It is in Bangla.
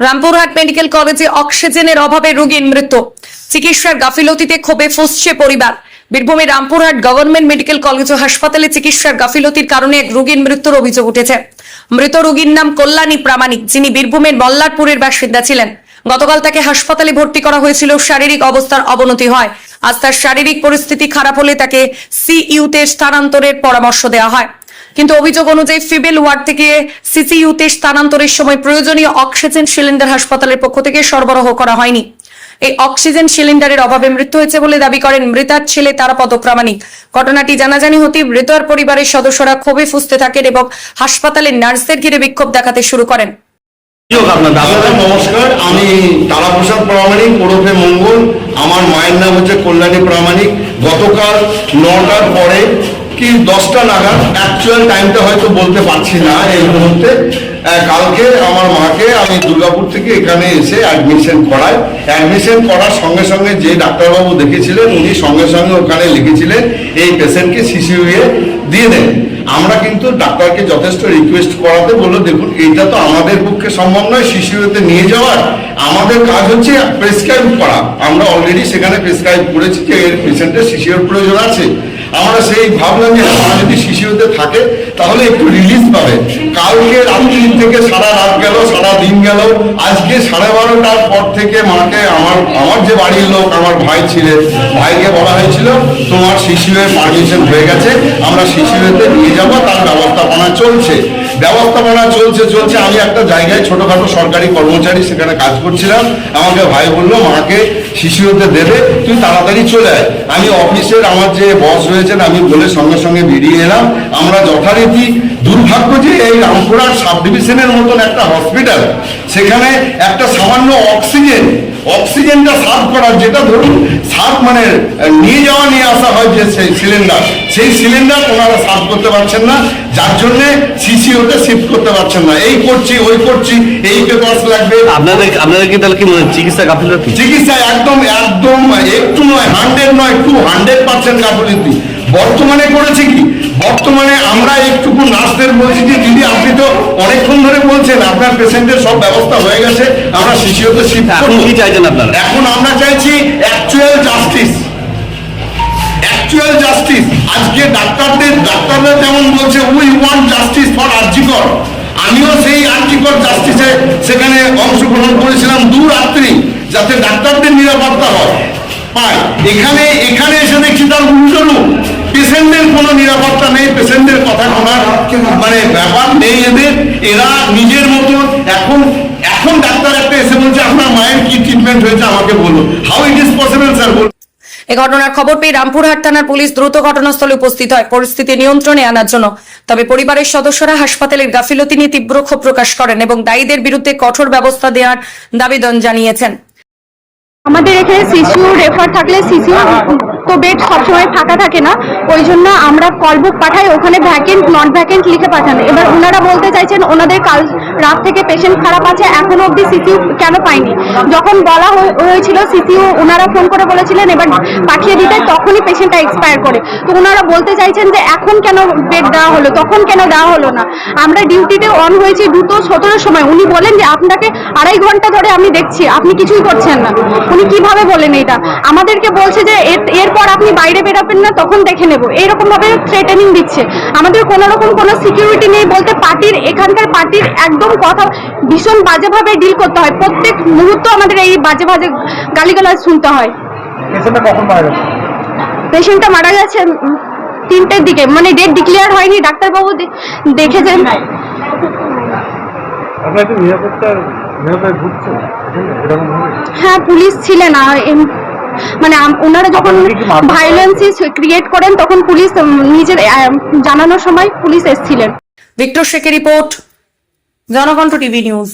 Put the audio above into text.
রামপুরহাট মেডিকেল কলেজে অক্সিজেনের অভাবে রোগীর মৃত্যু। চিকিৎসার গাফিলতিতে ক্ষোভে ফুসছে পরিবার। বীরভূমের রামপুরহাট গভর্নমেন্ট মেডিকেল কলেজ ও হাসপাতালে চিকিৎসার গাফিলতির কারণে এক রোগীর মৃত্যুর অভিযোগ উঠেছে। মৃত রোগীর নাম কল্যাণী প্রামাণিক, যিনি বীরভূমের মল্লারপুরের বাসিন্দা ছিলেন। গতকাল তাকে হাসপাতালে ভর্তি করা হয়েছিল, শারীরিক অবস্থার অবনতি হয়। আজ তার শারীরিক পরিস্থিতি খারাপ হলে তাকে সিইউতে স্থানান্তরের পরামর্শ দেওয়া হয়। কিন্তু অভিযোগ অনুযায়ী ফিবেল ওয়ার্ড থেকে সিসিইউতে স্থানান্তরের সময় প্রয়োজনীয় অক্সিজেন সিলিন্ডার হাসপাতালের পক্ষ থেকে সরবরাহ করা হয়নি। এই অক্সিজেন সিলিন্ডারের অভাবে মৃত্যু হয়েছে বলে দাবি করেন মৃতার ছেলে তারাপদ প্রামাণিক। ঘটনাটি জানাজানি হতে মৃতার পরিবারের সদস্যরা ক্ষোভে ফুসতে থাকেন এবং হাসপাতালের নার্সদের ঘিরে বিক্ষোভ দেখাতে শুরু করেন। দাদা নমস্কার আমি তারাপ্রসাদ প্রামাণিক ওরফে মঙ্গল। আমার মায়ের নাম হচ্ছে কল্যাণী প্রামাণিক। গতকাল নটার পরে কি দশটা নাগাদ? অ্যাকচুয়াল টাইমটা হয়তো বলতে পারছি না এই মুহূর্তে। কালকে আমার মাকে আমি দুর্গাপুর থেকে এখানে এসে অ্যাডমিশন করাই। অ্যাডমিশন করার সঙ্গে সঙ্গে যে ডাক্তারবাবু দেখেছিলেন, উনি সঙ্গে সঙ্গে ওখানে লিখেছিলেন, এই পেশেন্টকে সিসিউয়ে দিয়ে দেন। আমরা কিন্তু ডাক্তারকে যথেষ্ট রিকোয়েস্ট করাতে বলল, দেখুন এটা তো আমাদের পক্ষে সম্ভব নয় শিশুতে নিয়ে যাওয়ার। আমাদের কাজ হচ্ছে প্রেসক্রাইব করা। আমরা অলরেডি সেখানে প্রেসক্রাইব করেছি যে এর পেশেন্টের শিশুর প্রয়োজন আছে। আমরা সেই ভাবলাম যে মা যদি শিশুতে থাকে, তাহলে একটু রিলিজ পাবে। কালকে রাত্রি থেকে সারা রাত গেল, সারা দিন গেল। আজকে সাড়ে বারোটার পর থেকে মাকে আমার আমার যে বাড়ির লোক, আমার ভাই ছিলেন ভাইকে বলা হয়েছিল, তোমার শিশুয়ের পারমিশন হয়ে গেছে, আমরা শিশুয়েতে নিয়ে যাব, তার ব্যবস্থাপনা চলছে। ব্যবস্থাপনা চলছে চলছে। আমি একটা জায়গায় ছোটখাটো সরকারি কর্মচারী সেখানে কাজ করছিলাম। আমাকে ভাই বলল, মাকে শিশুতে দেবে, তুই তাড়াতাড়ি চলে আয়। আমি অফিসের আমার যে বস রয়েছেন, আমি বলে সঙ্গে সঙ্গে বেরিয়ে এলাম। আমরা যথারীতি দুর্ভাগ্য যে এই রামপুরার সাব ডিভিশনের মতন একটা হসপিটাল সেখানে একটা সামান্য অক্সিজেন অক্সিজেনটা সার্ভ করার, যেটা ধরুন সার্ভ মানে নিয়ে যাওয়া নিয়ে আসা হয় যে সেই সিলিন্ডার। সেই সিলিন্ডার ওনারা সার্ভ করতে পারছেন না যার জন্য সিসিওতে শিফট করতে পারছেন না। এই করছি ওই করছি এই পেপার্স লাগবে। আপনাদের আপনাদের কি তাহলে কি মনে চিকিৎসা গাফিলতি? চিকিৎসা একদম একদম একটু নয় হান্ড্রেড নয় টু হান্ড্রেড পার্সেন্ট গাফিলতি। বর্তমানে করেছে কি? বর্তমানে আমরা একটুকু নার্সদের বলছি যে দিদি আপনি তো অনেকক্ষণ ধরে বলছেন আপনার পেশেন্টের সব ব্যবস্থা হয়ে গেছে আমরা শিশুতে শিফট এখন কি চাইছেন আপনারা? এখন আমরা চাইছি অ্যাকচুয়াল জাস্টিস অ্যাকচুয়াল জাস্টিস আজকে ডাক্তারদের ডাক্তাররা যেমন বলছে we want justice for RG Kar. আমিও সেই আরজিকর জাস্টিসে সেখানে অংশগ্রহণ করেছিলাম দু রাত্রি যাতে ডাক্তারদের নিরাপত্তা হয়। পায়। এখানে এখানে এসে দেখছি তার উল্টো রূপ পেশেন্টদের কোনো নিরাপত্তা নেই পেশেন্টদের কথা শোনার মানে ব্যাপার নেই এদের। এরা নিজের মতন এখন এখন ডাক্তার একটা এসে বলছে আপনার মায়ের কি ট্রিটমেন্ট হয়েছে আমাকে বলুন। How it is possible sir বলুন। এ ঘটনার খবর পেয়ে রামপুরহাট থানার পুলিশ দ্রুত ঘটনাস্থলে উপস্থিত হয়। পরিস্থিতি নিয়ন্ত্রণে আনার জন্য। তবে পরিবারের সদস্যরা হাসপাতালের গাফিলতি নিয়ে তীব্র ক্ষোভ প্রকাশ করেন এবং দায়ীদের বিরুদ্ধে কঠোর ব্যবস্থা দেওয়ার দাবিদন জানিয়েছেন। আমাদের এখানে সিসিউ রেফার থাকলে সিসিউ তো বেড সবসময় ফাঁকা থাকে না, ওই জন্য আমরা কল বুক পাঠাই, ওখানে ভ্যাকেন্ট নট ভ্যাকেন্ট লিখে পাঠান। এবার ওনারা বলতে চাইছেন ওনাদের কাল রাত থেকে পেশেন্ট খারাপ আছে, এখনও অবধি সিসিউ কেন পাইনি যখন বলা হয়ে- হয়েছিল সিসিউ ওনারা ফোন করে বলেছিলেন, এবার পাঠিয়ে দিতে, তখনই পেশেন্টটা এক্সপায়ার করে। তো ওনারা বলতে চাইছেন যে এখন কেন বেড দেওয়া হলো, তখন কেন দেওয়া হলো না? আমরা ডিউটিতে অন হয়েছি দুটো সতেরোর সময়। উনি বলেন যে আপনাকে আড়াই ঘণ্টা ধরে আমি দেখছি, আপনি কিছুই করছেন না। উনি কীভাবে বলেন এটা আমাদেরকে বলছে যে এরপর আপনি বাইরে বেরোবেন না তখন দেখে নেব। এইরকম ভাবে থ্রেটেনিং দিচ্ছে। আমাদের কোনো রকম কোনো সিকিউরিটি নেই বলতে পার্টির এখানকার পার্টির একদম কথা ভীষণ বাজেভাবে ডিল করতে হয়। প্রত্যেক মুহূর্ত আমাদের এই বাজে বাজে গালিগালাজ শুনতে হয়। পেশেন্টটা মারা গেছে? তিনটের দিকে। মানে ডেট ডিক্লেয়ার হয়নি ডাক্তারবাবু দেখেছেন। হ্যাঁ? পুলিশ ছিলেন মানে ওনারা যখন ভায়োলেন্স ক্রিয়েট করেন? তখন পুলিশ নিজের জানানোর সময় পুলিশ এসছিলেন। ভিক্টর শেখের রিপোর্ট জনকণ্ঠ টিভি নিউজ।